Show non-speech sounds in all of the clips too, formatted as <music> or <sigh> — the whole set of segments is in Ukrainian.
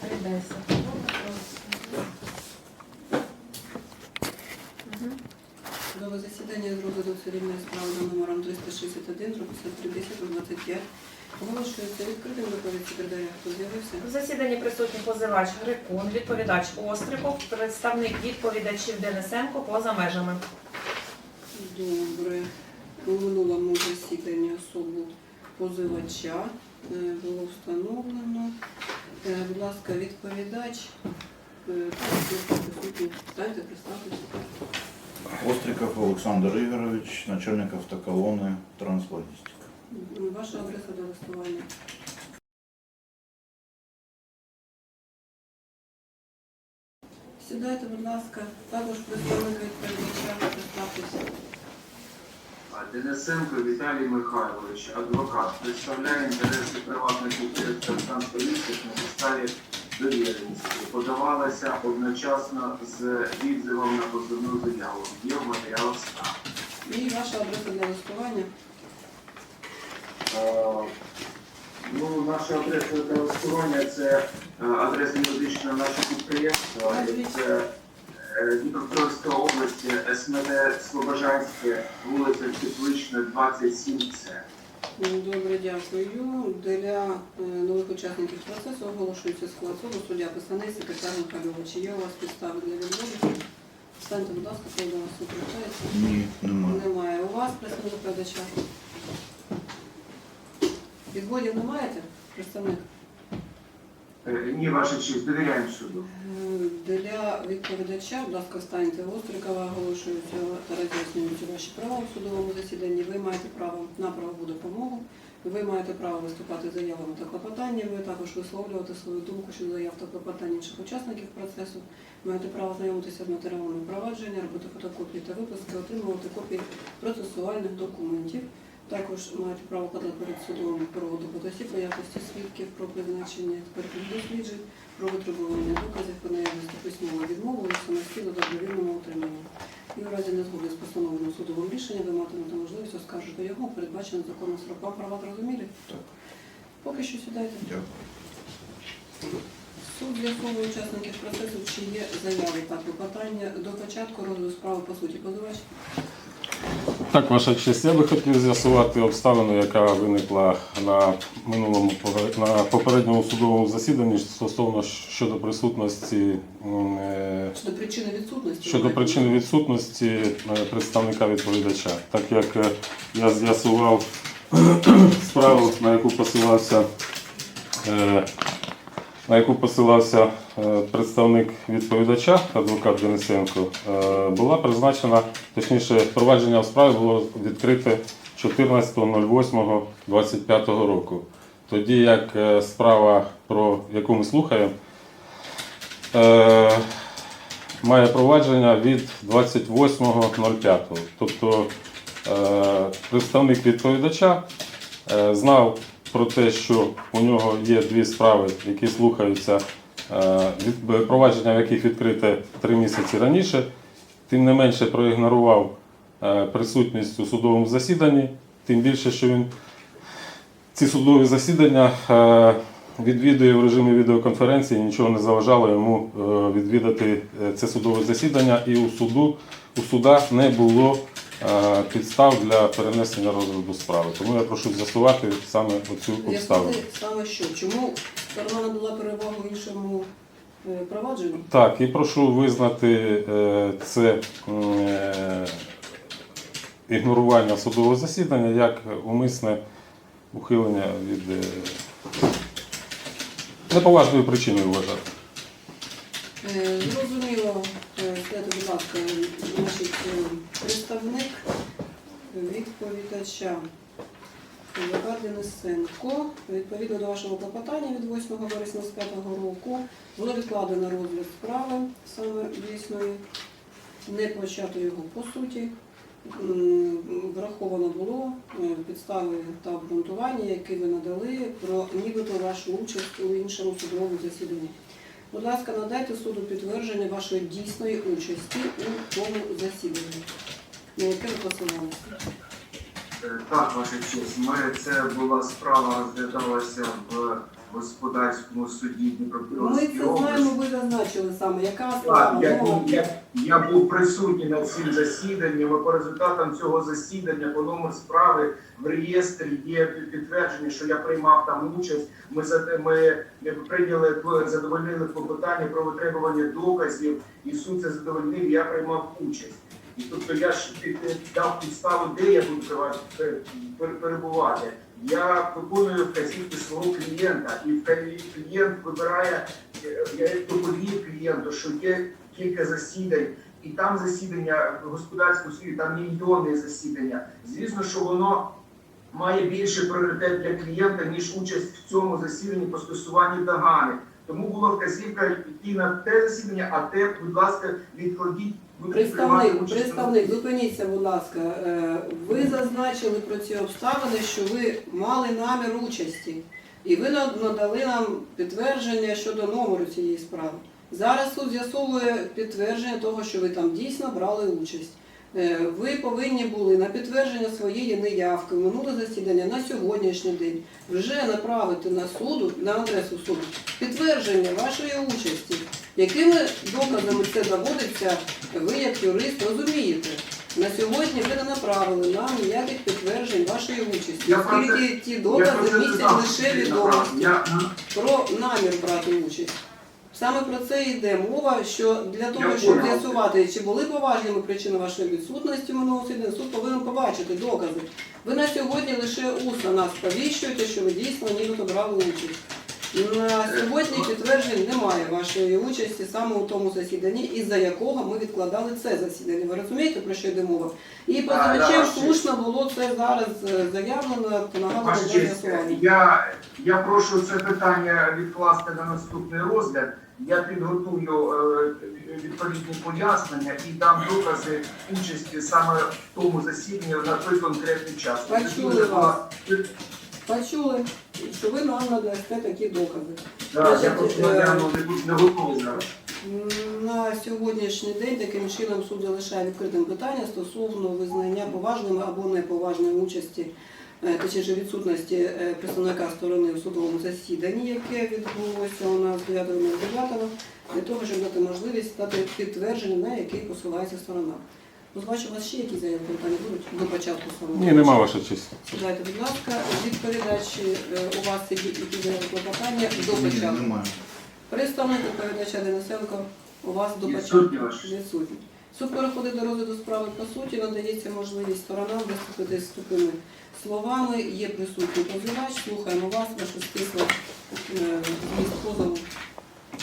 5310. Мгм. Судове засідання з розгляду цивільної справи за номером 361, 5310, 25. Оголошується відкритим доповідь секретаря. Хто з'явився? В засіданні присутні позивач Грикун, відповідач Остриков, представник відповідачів Денисенко поза межами. Добре. У минулому засіданні особу позивача е, було встановлено. Е, Будь ласка, відповідач. е, так, присутні. Станьте, представтеся. Остриков Олександр Ігорович, начальник автоколони Транслогістика. М, Ваша адреса до листування. Сідайте, будь ласка, також представник відповідача, представтеся. Денисенко Віталій Михайлович, адвокат, представляє інтереси приватних підприємств «Транспорістів» на підставі довіреності. Подавалася одночасно з відзивом на позовну заяву. Є в матеріалах справи. І ваша адреса для листування. Е, Ну, наша адреса для листування це е, адреса юридичного нашого підприємства. І Це Дніпропетровська область, СМД Слобожанське, вулиця Теплична, 27С. Ну, Добре, дякую. Для е, нових учасників процесу оголошується склад суду, суддя Писаний, секретар Михайлова. Чи є у вас підстави для відводу? Станьте, будь ласка, коли до вас звертається. Ні, немає. Немає. У вас представник викладача? Відводів не маєте, представник? Е, Ні, ваша честь, довіряємо суду. Е, Для відповідача, будь ласка, встаньте Острикова, оголошуються та роз'яснюються ваші права у судовому засіданні. Ви маєте право на правову допомогу. Ви маєте право виступати заявами та клопотаннями, також висловлювати свою думку щодо заяв та клопотань інших учасників процесу. Маєте право знайомитися з матеріалами провадження, робити фотокопії та виписки, отримувати копії процесуальних документів. Також маєте право подати перед судом проводу фотосів по якості свідків про призначення експертних досліджень, про витребування доказів по наявності письмової відмови у самостійно добровільному утриманні. І у разі незгоди з постановленим судовим рішенням ви матимете можливість оскаржити його у передбаченим законом срок. Права зрозумілі? Так. Поки що сідайте. Дякую. Суд з'ясовує учасників процесу, чи є заяви та клопотання до початку розгляду справи по суті позивач. Так, ваша честь, я би хотів з'ясувати обставину, яка виникла на минулому на попередньому судовому засіданні стосовно щодо присутності е, Щодо причини відсутності. щодо причини відсутності е, представника відповідача, так як е, я з'ясував <clears throat> справу, на яку посилався на яку посилався е, представник відповідача, адвокат Денисенко, е, була призначена, точніше, провадження в справі було відкрите 14.08.25 року. Тоді як е, справа, про яку ми слухаємо, має провадження від 28.05. Тобто представник відповідача знав про те, що у нього є дві справи, які слухаються, е, провадження в яких відкрите три місяці раніше, тим не менше проігнорував е, присутність у судовому засіданні, тим більше, що він ці судові засідання е, відвідує в режимі відеоконференції, нічого не заважало йому відвідати це судове засідання, і у суду у суда не було підстав для перенесення розгляду справи. Тому я прошу з'ясувати саме оцю обставину. Саме що? Чому сторона надала перевагу іншому е, провадженню? Так, і прошу визнати е, це е, ігнорування судового засідання як умисне ухилення від е, неповажної причини вважати. Е, Зрозуміло, Е, будь ласка, е, представник відповідача Левар Денисенко, відповідно до вашого клопотання від 8 вересня з 5 року, було відкладено розгляд справи саме дійсної, не почато його по суті. Враховано було е, підстави та обґрунтування, які ви надали про нібито вашу участь у іншому судовому засіданні. Будь ласка, надайте суду підтвердження вашої дійсної участі у тому засіданні, на яке ви посилалися. Е, Так, ваша честь. Ми це була справа розглядалася в в господарському суді Ми Дніпропетровської це області. знаємо, ви зазначили саме, яка Так, я, я, я був присутній на цим засіданням, і по результатам цього засідання по номер справи в реєстрі є підтвердження, що я приймав там участь. Ми за ми прийняли задовольнили клопотання про витребування доказів, і суд це задовольнив. і Я приймав участь. І тобто я ж дав підставу, де я буду перебувати- пер- пер- перебувати. Я виконую вказівки свого клієнта, і клієнт вибирає Е, я доповів клієнту, що є кілька засідань, і там засідання в господарському суді, там мільйонне засідання. Звісно, що воно має більший пріоритет для клієнта, ніж участь в цьому засіданні по скасуванню догани. Тому була вказівка йти на те засідання, а те, будь ласка, відкладіть. Представник, представник, зупиніться, будь ласка. Е, Ви зазначили про ці обставини, що ви мали намір участі, і ви надали нам підтвердження щодо номеру цієї справи. Зараз суд з'ясовує підтвердження того, що ви там дійсно брали участь. Е, Ви повинні були на підтвердження своєї неявки в минуле засідання на сьогоднішній день вже направити на суду на адресу суду підтвердження вашої участі. Якими доказами це доводиться, ви як юрист розумієте. На сьогодні ви не направили нам ніяких підтверджень вашої участі, Я про це- оскільки ті докази містять лише відомості Я про намір брати участь. Саме про це йде мова, що для того, Я щоб понял. з'ясувати, чи були поважними причини вашої відсутності минулого засідання, суд повинен побачити докази. Ви на сьогодні лише усно нас повіщуєте, що ви дійсно нібито брали участь. На сьогодні підтверджень немає вашої участі саме у тому засіданні, із-за якого ми відкладали це засідання. Ви розумієте, про що йде мова? І позивачем слушно було це зараз е, заявлено та нагадано Ваша для честь, з'ясування. я, я прошу це питання відкласти на наступний розгляд. Я підготую е, відповідні пояснення і дам докази участі саме в тому засіданні на той конкретний час. Почули вас. Почули, що ви нам надасте такі докази. Да, я Значить, просто е, не будь- не готовий зараз. На сьогоднішній день таким чином суд залишає відкритим питання стосовно визнання поважними або неповажної участі, е, точніше відсутності е, представника сторони у судовому засіданні, яке відбулося у нас 9.09, для того, щоб дати можливість дати підтвердження, на який посилається сторона. Ну, бачу, у вас ще якісь заяви питання будуть до початку самого? Ні, нема ваша честь. Дайте, будь ласка, відповідачі, е, у вас є які заяви клопотання до Ні, початку. немає. Представник відповідача Денисенко у вас до початку ваш. відсутній. Суд переходить до розгляду справи по суті, надається можливість сторонам виступити з такими словами. Є присутній позивач, слухаємо вас, ваше стисле е, зміст позову.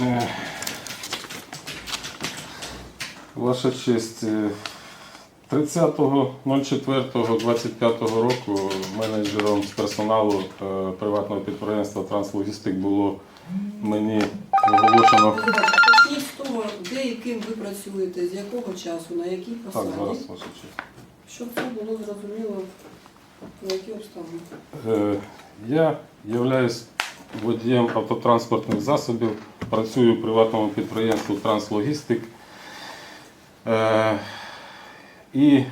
Е, Ваша честь, е, 30.04.25 року менеджером з персоналу е, приватного підприємства Транслогістик було мені оголошено. Почніть з того, де і ким ви працюєте, з якого часу, на якій Так, зараз ваша честь. щоб це було зрозуміло, про які обставини. Е, Я являюсь водієм автотранспортних засобів, працюю в приватному підприємстві Транслогістик. І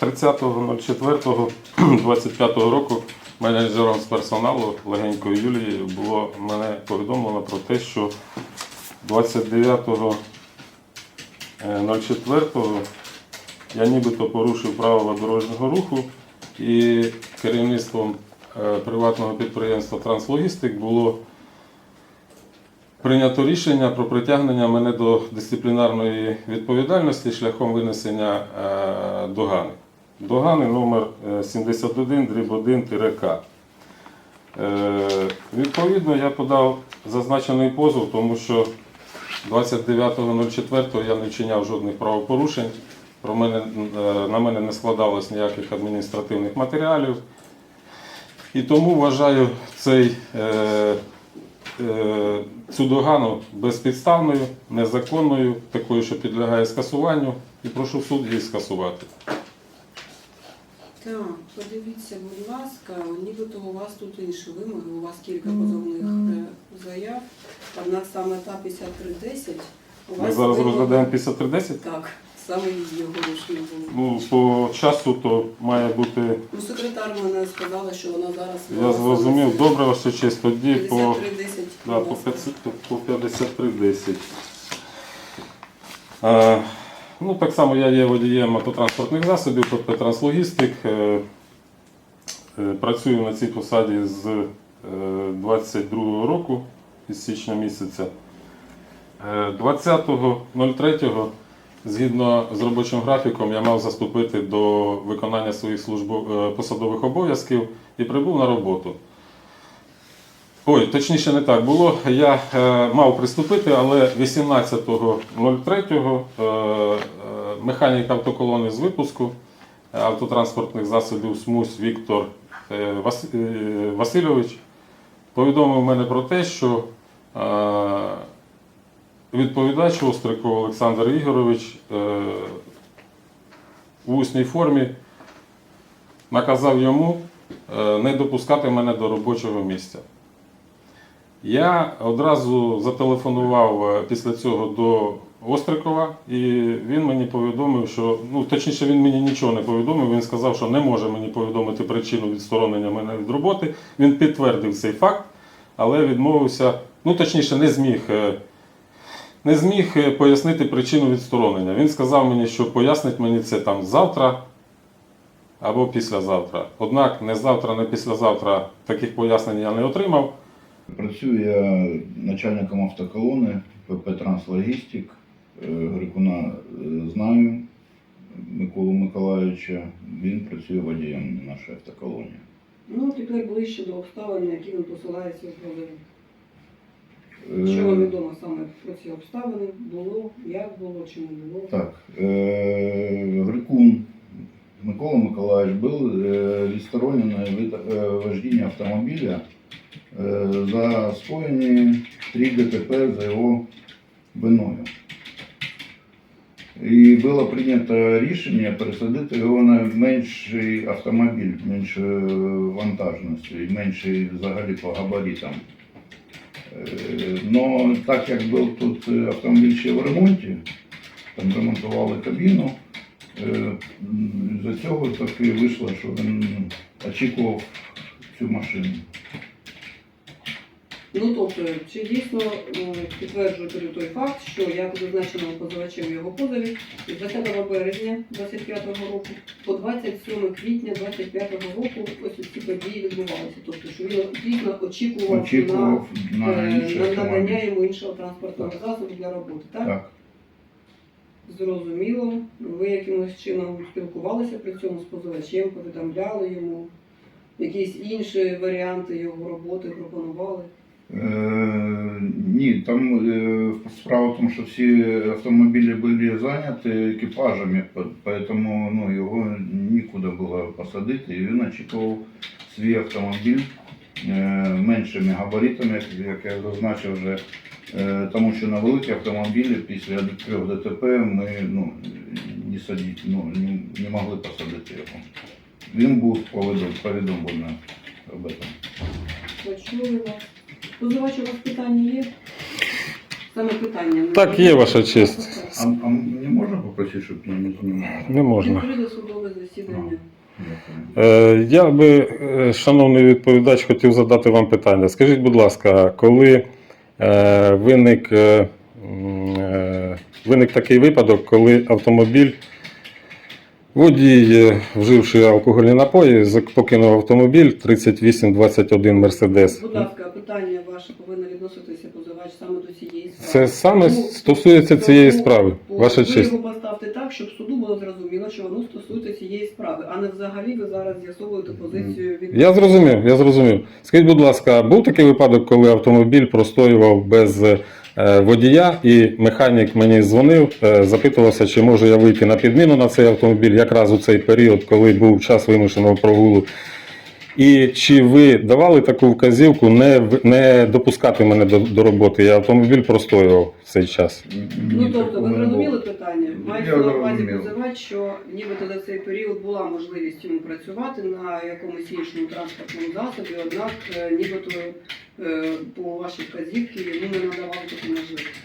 30.04.25 року менеджером з персоналу легенькою Юлією було мене повідомлено про те, що 29.04 я нібито порушив правила дорожнього руху і керівництвом е, приватного підприємства Транслогістик було прийнято рішення про притягнення мене до дисциплінарної відповідальності шляхом винесення е, догани. Догани номер е, 71 дріб 1 К. Е, Відповідно, я подав зазначений позов, тому що 29.04 я не вчиняв жодних правопорушень. Про мене, е, на мене не складалось ніяких адміністративних матеріалів. І тому вважаю цей, е, е, цю догану безпідставною, незаконною, такою, що підлягає скасуванню, і прошу суд її скасувати. Так, подивіться, будь ласка, нібито у вас тут інші вимоги, у вас кілька позовних е, заяв, однак саме та 5310 у Ми зараз вимога- розглядаємо 5310. Так, саме її оголошено було? Ну, по часу то має бути. Ну, секретар мене сказала, що вона зараз... Я зрозумів, добре, ваша честь, тоді по, 53-10. да, по, 500 по 53.10. Е, ну, так само я є водієм автотранспортних засобів, тобто транслогістик. Е, е, працюю на цій посаді з е, 22 року, із січня місяця. Е, 20.03 згідно з робочим графіком я мав заступити до виконання своїх службов... е, посадових обов'язків і прибув на роботу. Ой, точніше не так було. Я е, мав приступити, але 18.03 е, е, механік автоколони з випуску е, автотранспортних засобів СМУС Віктор е, Вас, е, Васильович повідомив мене про те, що е, відповідач Остриков Олександр Ігорович е, в усній формі наказав йому е, не допускати мене до робочого місця. Я одразу зателефонував е, після цього до Острикова, і він мені повідомив, що ну точніше він мені нічого не повідомив. Він сказав, що не може мені повідомити причину відсторонення мене від роботи. Він підтвердив цей факт, але відмовився, ну точніше, не зміг. Не зміг е, пояснити причину відсторонення. Він сказав мені, що пояснить мені це там завтра або післязавтра. Однак не завтра, не післязавтра таких пояснень я не отримав. Працюю я начальником автоколони ПП Транслогістик. Е, Грикуна е, знаю Миколу Миколаївича. Він працює водієм на нашій автоколоні. Ну, тепер ближче до обставин, на які він посилається у позові. Е, Що вам відомо саме про ці обставини? Було, як було, чи не було? Так, э, Грикун Микола Миколаевич был э, відсторонений від э, вождения автомобиля э, за скоєні 3 ДТП за його виною. І було прийнято рішення пересадити його на менший автомобіль, меншою вантажністю і менший взагалі по габаритам. Е, Но так як був тут е, автомобіль ще в ремонті, там ремонтували кабіну, е, м, з-за цього таки вийшло, що він очікував цю машину. Ну тобто, чи дійсно підтверджуєте той факт, що як зазначено позивачем його позові, з 20 березня 25-го року по 27 квітня 25-го року ось ці події відбувалися. Тобто, що він дійсно очікував, Очікував на, на е, на надання йому іншого транспортного засобу для роботи, так? Так. Зрозуміло. Ви якимось чином спілкувалися при цьому з позивачем, повідомляли йому, якісь інші варіанти його роботи пропонували. Е, ні, там е, справа в тому, що всі автомобілі були зайняті екіпажами, тому ну, його нікуди було посадити, і він очікував свій автомобіль е, меншими габаритами, як, я зазначив вже. Тому що на великі автомобілі після трьох ДТП ми ну, не, садити, ну, не, не могли посадити його. Він був повідом- повідомлений об этом. Позивач, у вас питання є? Саме питання. Так, є ваша честь. А, а не можна попросити, щоб я не знімав? Не можна. Відкрите судове засідання. Е, Я би, е, шановний відповідач, хотів задати вам питання. Скажіть, будь ласка, коли е, виник, е, м, е, виник такий випадок, коли автомобіль, водій, е, вживши алкогольні напої, покинув автомобіль 3821 Мерседес. Будь ласка, питання ваше повинно відноситися позивач саме до цієї справи. Це саме Тому- стосується цієї тому справи, ваша ви честь. його поставте так, щоб суду було зрозуміло, що воно стосується цієї справи, а не взагалі ви зараз з'ясовуєте позицію від Я зрозумів, я зрозумів. Скажіть, будь ласка, був такий випадок, коли автомобіль простоював без е, водія, і механік мені дзвонив, е, запитувався, чи можу я вийти на підміну на цей автомобіль, якраз у цей період, коли був час вимушеного прогулу. І чи ви давали таку вказівку не, в- не допускати мене до, до роботи? Я автомобіль простоював в цей час. Ну тобто, ви зрозуміли питання? Мається на увазі позивач, що нібито за цей період була можливість йому працювати на якомусь іншому транспортному засобі, однак е, нібито е, по вашій вказівці йому не надавали таку можливість.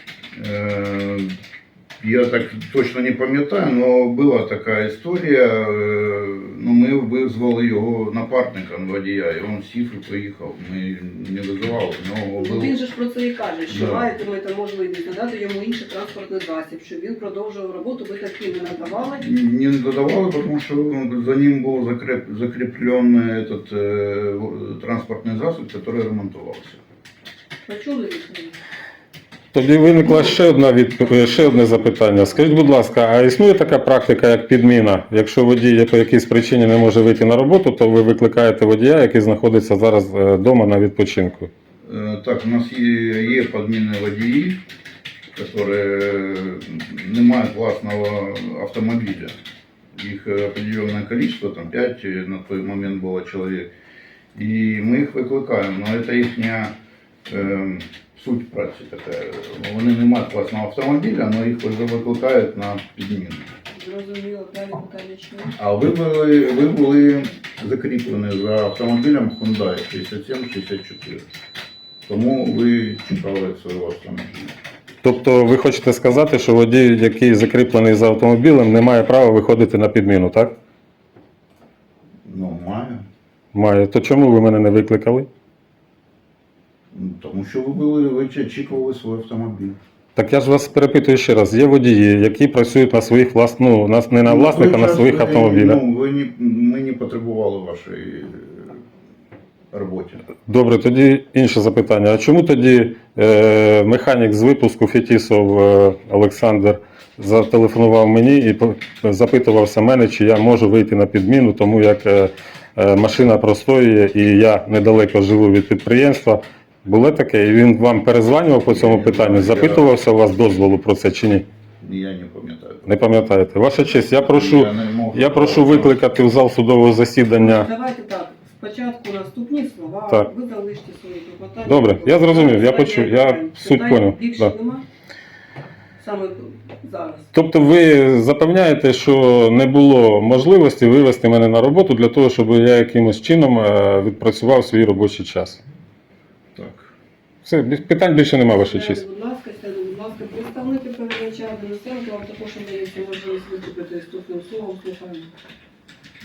Е, Я так точно не пам'ятаю, але була така історія. Ну, ми визвали його напарником водія, і він сів і поїхав. Ми не визивали. Нього Ну, Він же ж про це і каже, що Да. маєте можливість надати йому інший транспортний засіб, щоб він продовжував роботу, ви таки не надавали. не додавали, тому що за ним був закреп, закріплений этот, е, транспортний засіб, який ремонтувався. Почули відповідь? Тоді виникла ще одна від... ще одне запитання. Скажіть, будь ласка, а існує така практика, як підміна? Якщо водій по якійсь причині не може вийти на роботу, то ви викликаєте водія, який знаходиться зараз вдома на відпочинку. Э, Так, у нас є, є підмінні водії, які не мають власного автомобіля. Їх е, определенное количество, там 5 на той момент було чоловік. І ми їх викликаємо, але це їхня е, суть праці така. Вони не мають власного автомобіля, але їх вже викликають на підміну. Зрозуміло, далі питання? А ви були, ви були закріплені за автомобілем Hyundai 6764. Тому ви чекали свого автомобіля. Тобто ви хочете сказати, що водій, який закріплений за автомобілем, не має права виходити на підміну, так? Ну, маю. Має. То чому ви мене не викликали? Ну, Тому що ви були, ви очікували свій автомобіль. Так я ж вас перепитую ще раз. Є водії, які працюють на своїх влас... ну, на- не на Ну, власних, а на своїх автомобілях. Ну, ви не, ми не потребували вашої е, роботи. Добре, тоді інше запитання. А чому тоді е, механік з випуску Фетісов е, Олександр зателефонував мені і запитувався мене, чи я можу вийти на підміну, тому як е, е, машина простоює і я недалеко живу від підприємства. Було таке, і він вам перезванював по цьому питанню, запитувався у вас дозволу про це чи ні? Я не пам'ятаю. Не пам'ятаєте. Ваша честь, я прошу, Я я прошу викликати в зал судового засідання. Давайте так. Спочатку наступні слова, Так. ви залиште свої клопотання. Добре, я зрозумів, я почув, я Питань суть поняв, Більше да. нема. Саме зараз. Тобто ви запевняєте, що не було можливості вивести мене на роботу для того, щоб я якимось чином е, відпрацював свій робочий час. Все, бі- питань більше немає, ваша Сяду, честь. Будь ласка, сяду, будь ласка, представники передача Денисенко, вам також надається можливість виступити з тут словом. Слухаємо.